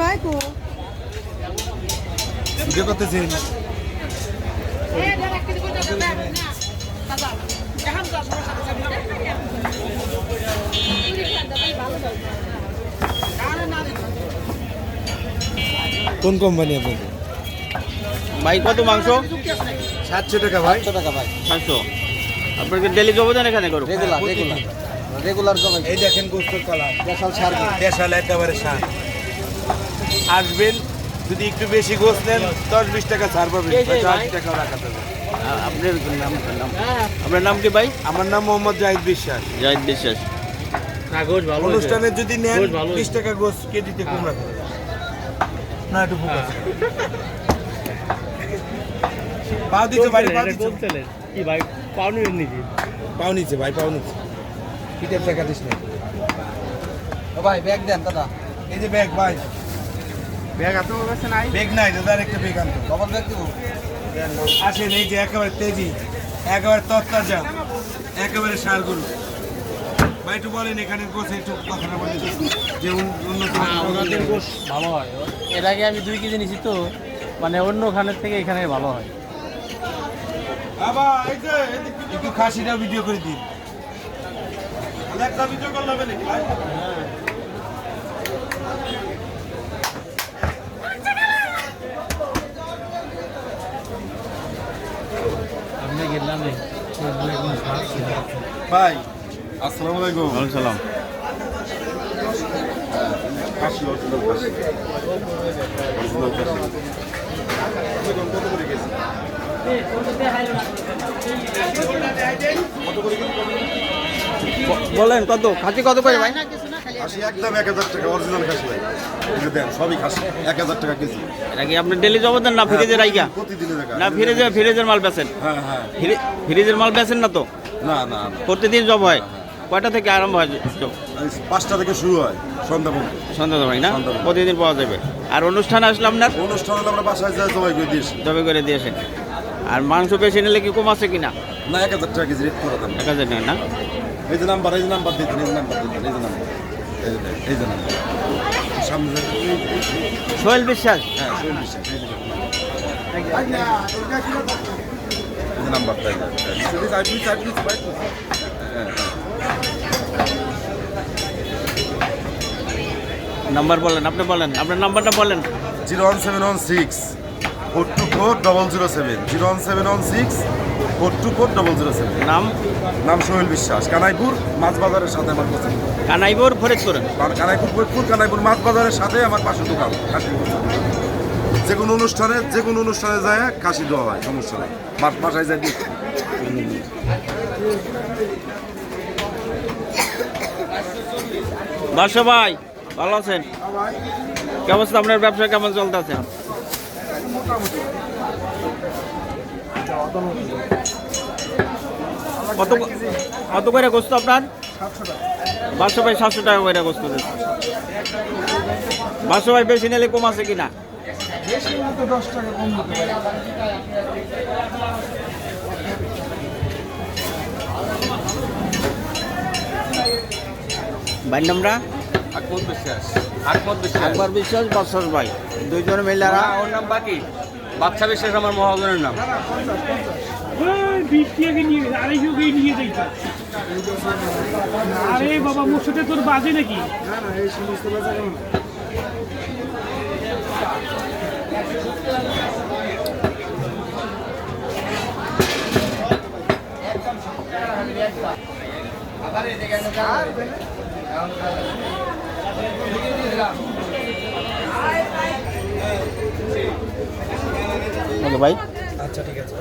ভাই ভিডিও কোন কোম্পানি আপনাদের ভাই কত মাংস? সাতশো টাকা ভাই। টাকা ভাই। সাতশো। আপনাকে ডেলি জব দেন এখানে করো রেগুলার রেগুলার রেগুলার জমে এই দেখেন গোস্তর কালার দেশাল সার। দেশাল একেবারে সার। আসবেন যদি একটু বেশি গোস্ত নেন দশ বিশ টাকা ছাড় পাবেন। আশি টাকা রাখা যাবে। আপনার নাম নাম? আপনার নাম কি ভাই? আমার নাম মোহাম্মদ জাহিদ বিশ্বাস। জাহিদ বিশ্বাস। অনুষ্ঠানে যদি নেন বিশ টাকা গোস কেজিতে কম রাখা না একটু ফোকাস পাও দিচ্ছে ভাই পাও দিচ্ছে কি ভাই পাউনি নিছি পাও নিচ্ছে ভাই পাও নিচ্ছে কিটের টাকা দিস না। ও ভাই ব্যাগ দেন দাদা। এই যে ব্যাগ ভাই। ব্যাগ এত কাছে নাই? ব্যাগ নাই দাদা একটা ব্যাগ আনতো ডবল ব্যাগ দিব? আসেন এই যে একেবারে তেজি একেবারে তত্তাজা একেবারে সার গরু। ভাই একটু বলেন এখানে গোছ একটু কথাটা বলে যে উন্নত ওনাদের গোশ ভালো হয়। এর আগে আমি দুই কেজি নিছি তো মানে অন্য খানের থেকে এখানে ভালো হয়। বাবা এই যে একটু খাসিটা ভিডিও করে দিন। একটা ভিডিও করলে হবে নাকি ভাই আমি গেলাম ভাই আসসালামু আলাইকুম। ওয়ালাইকুম সালাম। বলেন কত? খাসি কত করে ভাই? খাসি একদম এক হাজার টাকা অরিজিনাল খাসি ভাই। দেন সবই খাসি। এক হাজার টাকা কেজি। এটা কি আপনি ডেলি জব দেন না? ফ্রিজে রাইকা না ফ্রিজে ফ্রিজের মাল বেচেন। হ্যাঁ হ্যাঁ। ফ্রি- ফ্রিজের মাল বেচেন না তো? না না। প্রতিদিন জব হয়? কয়টা থেকে আরম্ভ হয় পাঁচটা থেকে শুরু হয় সন্ধ্যা পর্যন্ত। সন্ধ্যা হয় না? প্রতিদিন পাওয়া যাবে। আর অনুষ্ঠান আসলে আপনার? অনুষ্ঠান হলে আমরা বাসায় যাই জবাই করে দিয়েছি করে দিয়েছেন আর মাংস বেশি নিলে কি কম আছে কিনা? না এক হাজার টাকা কেজি রেট করে দেন এক হাজার টাকা না? এই যে নাম্বার এই যে নাম্বার দিতেন এই যে নাম্বার দিতেন এই যে নাম্বার। এই সোহেল বিশ্বাস হ্যাঁ। নাম্বার বলেন, আপনি বলেন, আপনার নাম্বারটা বলেন zero one seven one six four two four double zero seven zero one seven one six four two four double zero seven নাম? নাম সোহেল বিশ্বাস কানাইপুর মাছ বাজারের সাথে আমার কোচিং কানাইবর ফরিদপুর? কানাইপুর ফরিদপুর কানাইপুর মাছ বাজারের সাথে আমার পাশে দোকান যে কোনো অনুষ্ঠানে যে কোনো অনুষ্ঠানে যায় খাসি দেওয়া হয় সমস্যা নেই। মাছ বাসায় যায় বাসা ভাই ভালো আছেন? কি অবস্থা আপনার ব্যবসা? কেমন চলতেছে? কত করে গোস্ত আপনার? বাসা ভাই সাতশো টাকা করে গোস্ত বাসা ভাই বেশি নিলে কম আছে কিনা? ভাই নামরা আকমত বিশ্বাস। আকবর বিশ্বাস। বৎসর ভাই। দুইজন মিলারা ওর নাম বাকি বাচ্চা বিশ্বাস আমার মহাজনের নাম। বিশ টাকা নিয়ে গেছে আড়াইশো কেজি নিয়ে যাইছে। আরে বাবা মোর সাথে তোর বাজে নাকি ভাই। আচ্ছা ঠিক আছে।